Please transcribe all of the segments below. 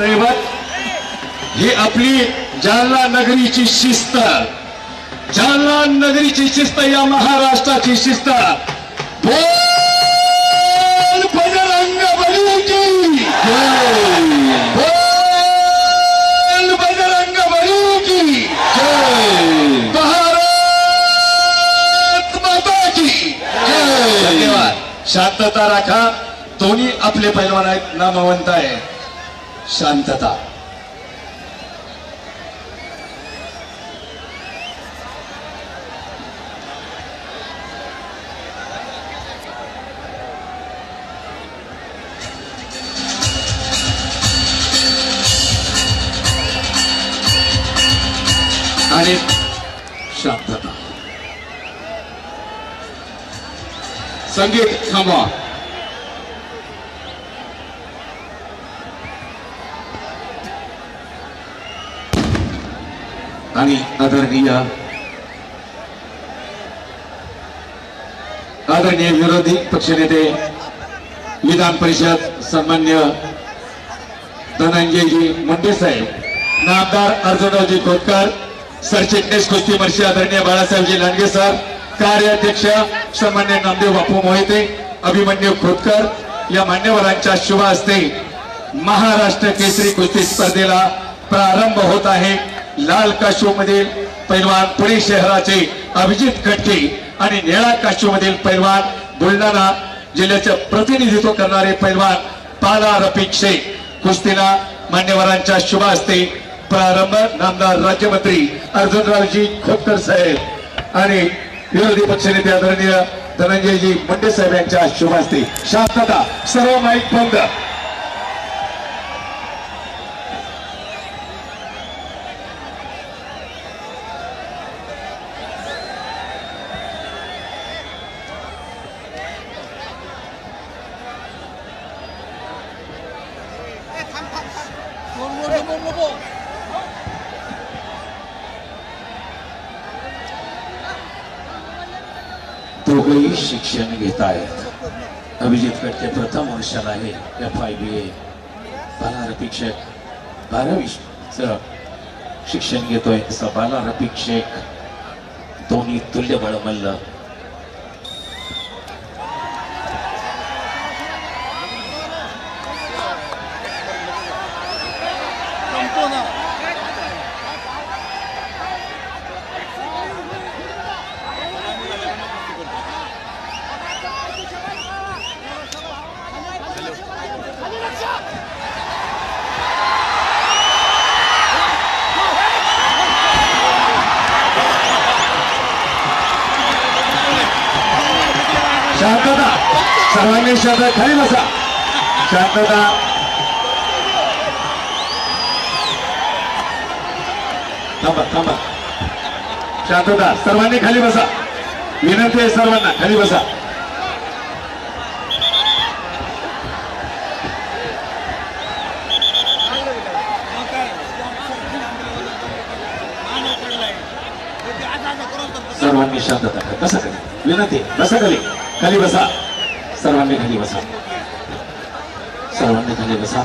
दैवत ही आपली जालना नगरीची शिस्त जालना नगरीची शिस्त या महाराष्ट्राची शिस्त. बोल बजरंग बलीची! जय. बोल बजरंग बलीची! जय. भारत माता की! धन्यवाद. शांतता राखा. दोन्ही आपले पैलवान आहेत नामवंत आहे शांतता. आणि शांतता. संगीत थांबवा. आणि आदरणीय आदरणीय विरोधी पक्षनेते विधान परिषद सन्मान्य धनंजयजी मुंडे साहेब नामदार अर्जुनरावजी खोतकर सरचिटणीस कुस्ती मर्षी आदरणीय बाळासाहेबजी लांडगे सर कार्याध्यक्ष सन्मान्य नामदेव बापू मोहिते अभिमन्यू खोतकर या मान्यवरांच्या शुभ हस्ते महाराष्ट्र केसरी कुस्ती स्पर्धेला प्रारंभ होत आहे. लाल काशू मधील पैलवान पुणे शहराचे अभिजित कट्टे आणि निळा काशू मधील पैलवान बुलढाणा जिल्ह्याचे प्रतिनिधित्व करणारे पैलवान पाला रफिक शेख. कुस्तीला मान्यवरांच्या शुभ हस्ते प्रारंभ नामदार राज्यमंत्री अर्जुनरावजी खोतकर साहेब आणि विरोधी पक्षनेते आदरणीय धनंजयजी मुंडे साहेब यांच्या शुभ हस्ते शांतता सर्व माईक बंद. दोघेही शिक्षण घेत आहेत अभिजित कटके प्रथम वर्षाला आहे एफ आय बी ए बालार रफिक बारावीचं शिक्षण घेतोय. तसा बाला रफिक दोन्ही तुल्यबळ शांतता. सर्वांनी शांत खाली बसा. शांतता. थांबा थांबा. शांतता. सर्वांनी खाली बसा. विनंती आहे सर्वांना खाली बसा. सर्वांनी शांतता करा. बसा विनंती आहे. बसा खाली. खाली बसा सर्वांनी खाली बसा सर्वांनी खाली बसा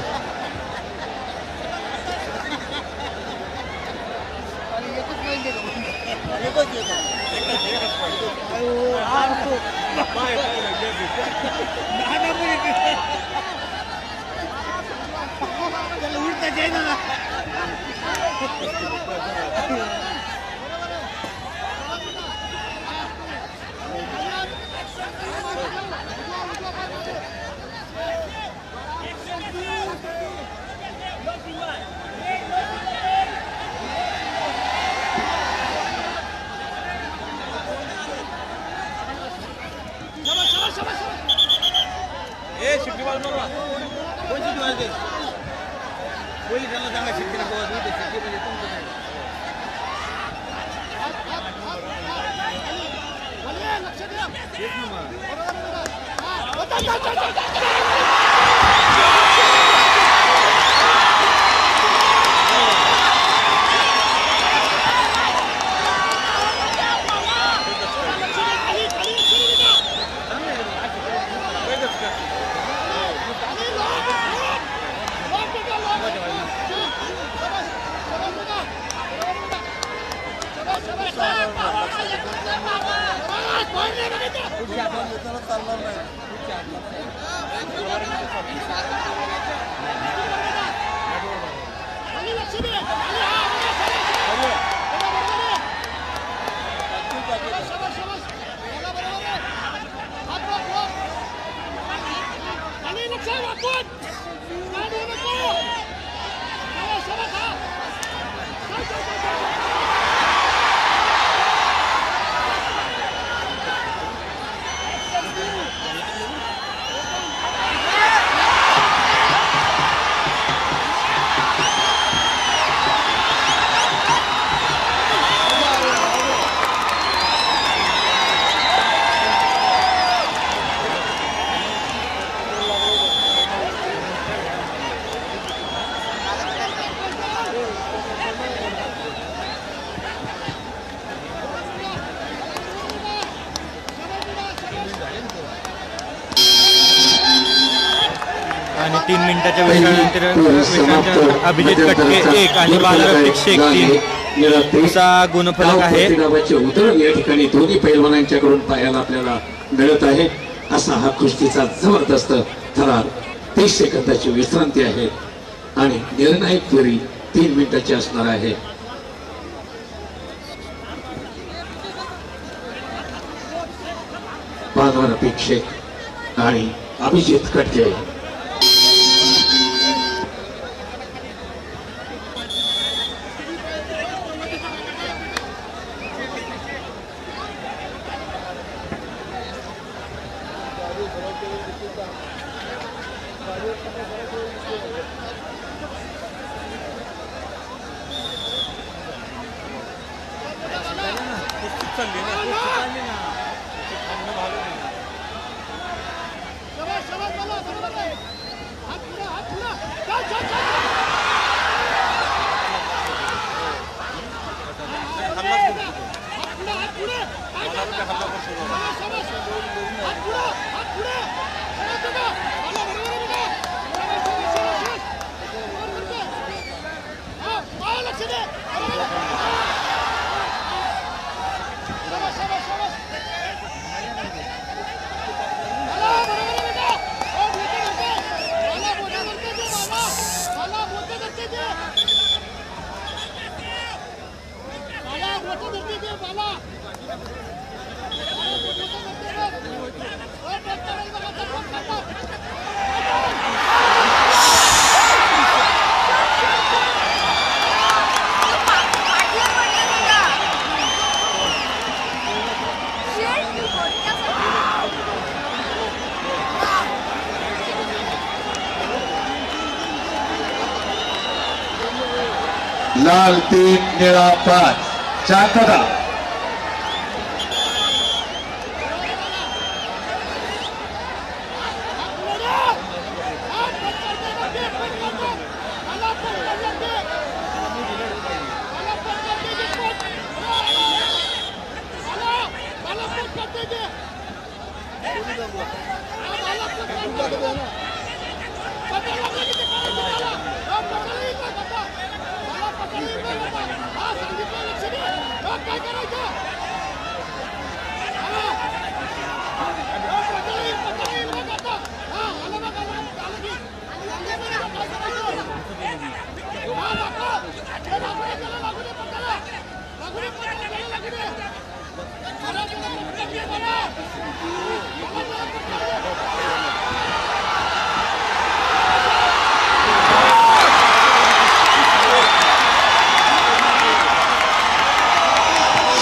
Ujian itu terlalu terlalu. Thank you. आणि तीन मिनिटाच्या विश्रांतीनंतर विश्रांतीनंतर अभिजित कटके एक आणि बालारफिक शेख तीन. असा गुणफलक आहे. नावाचे या ठिकाणी दोन्ही पैलवानांच्याकडून पाहायला आपल्याला मिळत आहे. असा हा कुस्तीचा जबरदस्त थरार तीस सेकंदाची विश्रांती आहे. आणि निर्णायक फेरी तीन मिनिटाची असणार आहे. बाजार अपेक्षित आणि अभिजित कटके. शाबास, शाबास, बोला, बरोबर आहे. हात पुढं, हात पुढं. चल, चल, चल. हात पुढं, हात पुढं. काय करणार? शाबास, शाबास. हात पुढं, हात पुढं. शाबास, बघा. बोला, बरोबर आहे बघा. शाबास, शाबास, शाबास, शाबास. बरोबर करतोय. हा, पायावर लक्ष दे. बरोबर आहे. शाबास, शाबास, शाबास. मला बरोबर आहे बेटा. हो, मोठं करते. मला मोठं करते ते बाबा. मला मोठं करते ते. मला मोठं करते ते बाबा. मला मोठं करते ते. हो, प्रयत्न करेल बघा, चल, चल, चल, चल. लाल तीन निळा पाच शांतता काय करायचं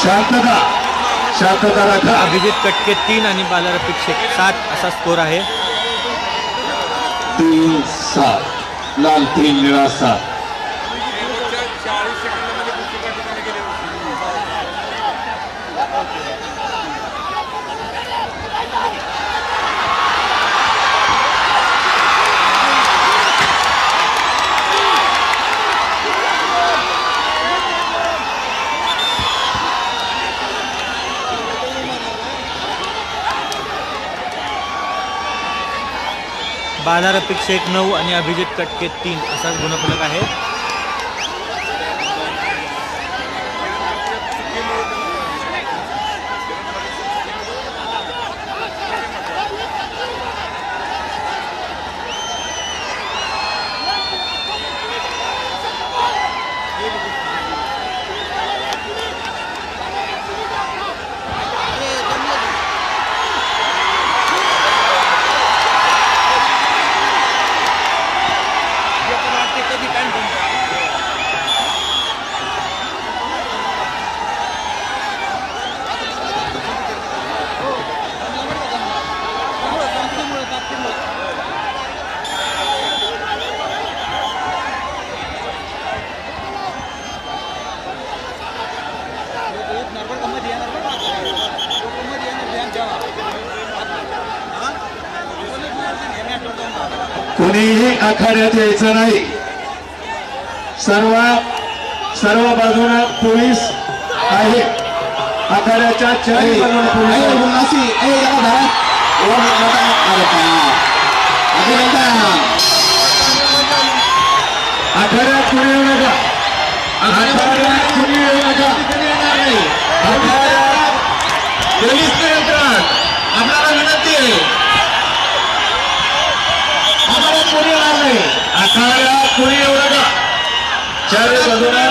शांतता शांतता राखा. अभिजित कटके तीन आणि शेख सात असा स्कोर आहे. तीन सात. लाल तीन निळा सात. बालारफिक शेख नऊ आणि अभिजित कटके तीन असा गुणफलक आहे. आखाड्यात यायचं नाही. सर्व सर्व बाजूला पोलीस आहे. आखाड्याच्या. आखाड्यात कुणी येऊ नका. आखाड्यात कुणी येऊ नका. आखाड्यात पोलीस नियंत्रण आपल्याला विनंती आहे आम्हाला कोणी येणार नाही आखाड्यात कुणी येऊ नका चारही बाजूला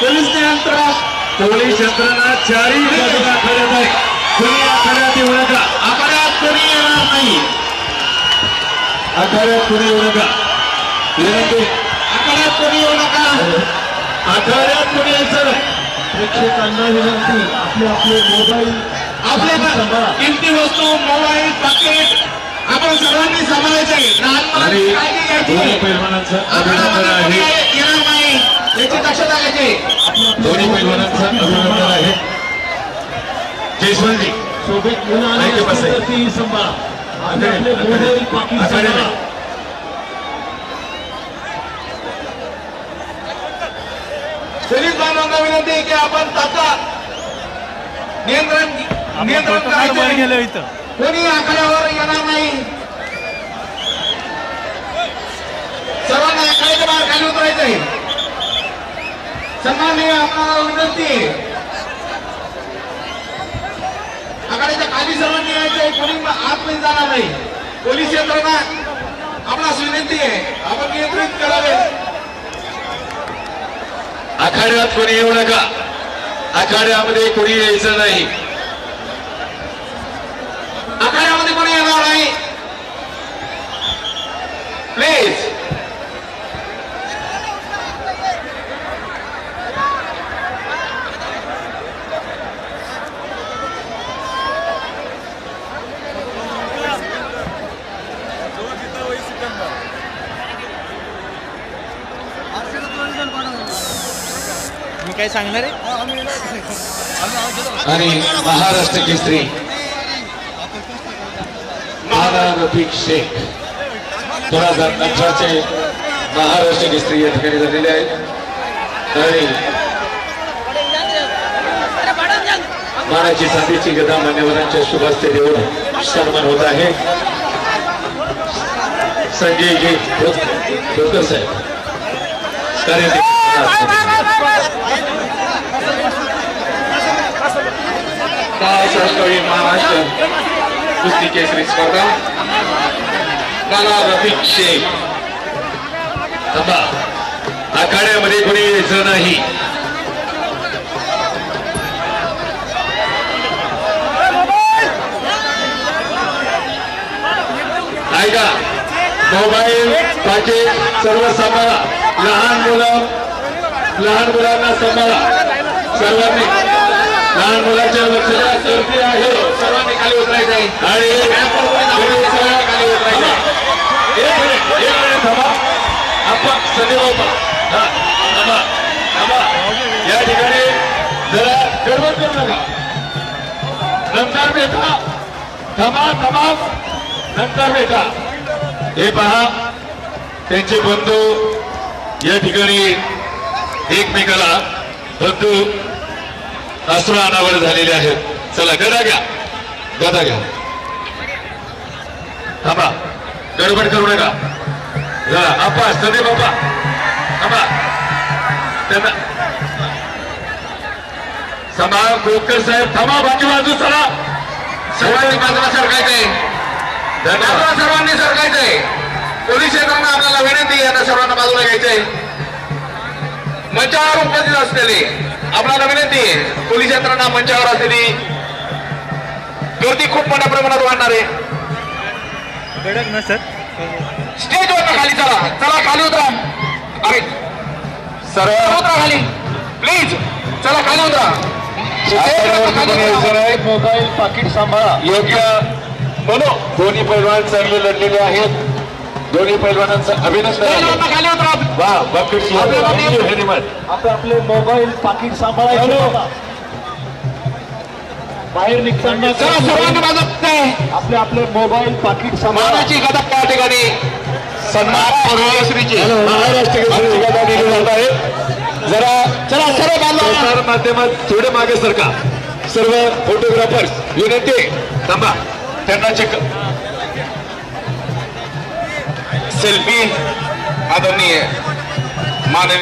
पोलीस नियंत्रण. पोलीस यंत्रणा चारही बाजूला आखाड्यात आहे. कुणी आखाड्यात येऊ नका आखाड्यात कोणी येणार नाही. आखाड्यात कुणी येऊ नका विनंती. आखाड्यात कोणी येऊ नका आखाड्यात कुणी यायचं? प्रेक्षकांना विनंती. आपले आपले मोबाईल आपले किमती वस्तू मोबाईल पाकिट आपण सर्वांनी. दोन्ही पैलवानांचं अभिनंदन आहे. याची दक्षता घ्यायची दोन्ही पैलवानांचं अभिनंदन आहे. सोबत. पोलीस बांधवांना विनंती आहे की आपण तात्काळ नियंत्रण नियंत्रण करायचं गेलो इथं. कोणी आखाड्यावर येणार नाही. सर्वांना आखाड्याच्या बाहेर खाली उतरायचंय. सन्माननीय आपल्याला विनंती. आखाड्याच्या खाली सर्वांनी यायचंय कोणी आतमध्ये जाणार नाही. पोलीस यंत्रणा आपणास विनंती आहे आपण नियंत्रित करावे. आखाड्यात कोणी येऊ नका. आखाड्यामध्ये कोणी यायचं नाही आखाड्यामध्ये कोणी येणार नाही प्लीज मी काय सांगणार आहे? आणि महाराष्ट्र केसरी. रफिक शेख. दोन हजार अठराचे महाराष्ट्र केसरी या ठिकाणी झालेले आहेत. आणि मानाची चांदीची गदा मान्यवरांच्या शुभास्ते देऊन सन्मान होत आहे. संजयजी डोकर साहेब. महाराष्ट्र कुस्ती केसरी स्पर्धा. नाना रफिक शेख थांबा. आखाड्यामध्ये कोणी यायचं नाही. ऐका मोबाईल पाकिट सर्व सांभाळा. लहान मुलं लहान मुलांना सांभाळा. सर्वांनी. लहान मुलांच्या लक्ष द्या गर्दी आहे. सर्वांनी खाली उतरायचं आहे आणि सगळ्या खाली उतरायचं आहे. एक मिनिट एक मिनिट थांबा. आपण हा, थांबा थांबा. या ठिकाणी जरा गडबड करू नका. नंतर भेटा. थांबा थांबा. नंतर भेटा. हे पहा त्यांचे बंधू या ठिकाणी एकमेकाला बंधू अश्रू अनावर झालेले आहेत. चला गदा घ्या. गदा घ्या. थांबा. गडबड करू नका. जरा आपा सदे बाबा थांबा. त्यांना समा कोकर साहेब थांबा बाकी बाजू चला. सर्वांनी बाजूला सरकायचंय. धन्यवाद. सर्वांनी सरकायचंय. पोलीस क्षेत्रांना आपल्याला विनंती आहे आता सर्वांना बाजूला घ्यायचंय. मंचावर उपस्थित असलेले आपल्याला विनंती आहे पोलीस यंत्रणा मंचावर असलेली गर्दी खूप मोठ्या प्रमाणात वाढणार आहे. सर? स्टेजवर खाली चला. चला खाली उतरा. अरे सर्व उतरा खाली. प्लीज चला खाली उतरा. मोबाईल पाकिट सांभाळा. योग्य. बोलो. दोन्ही पैलवान चांगले लढलेले आहेत. दोन्ही पैलवानांचं अभिनंदन वा बकेट व्हेरी मच आपले आपले मोबाईल पाकिट सांभाळायचे. बाहेर निघताना चला सर्वांना बाजूला आपले आपले मोबाईल पाकिट सांभाळा. मानाची गदा त्या ठिकाणी. सन्मान पद्मश्रीचे महाराष्ट्र केसरी गदा दिली जात आहे. जरा चला सर्व प्रसार माध्यमात थोडे मागे सरका. सर्व फोटोग्राफर्स विनंती. आहे, थांबा. त्यांना चेक सेल्फी आदरणीय माननीय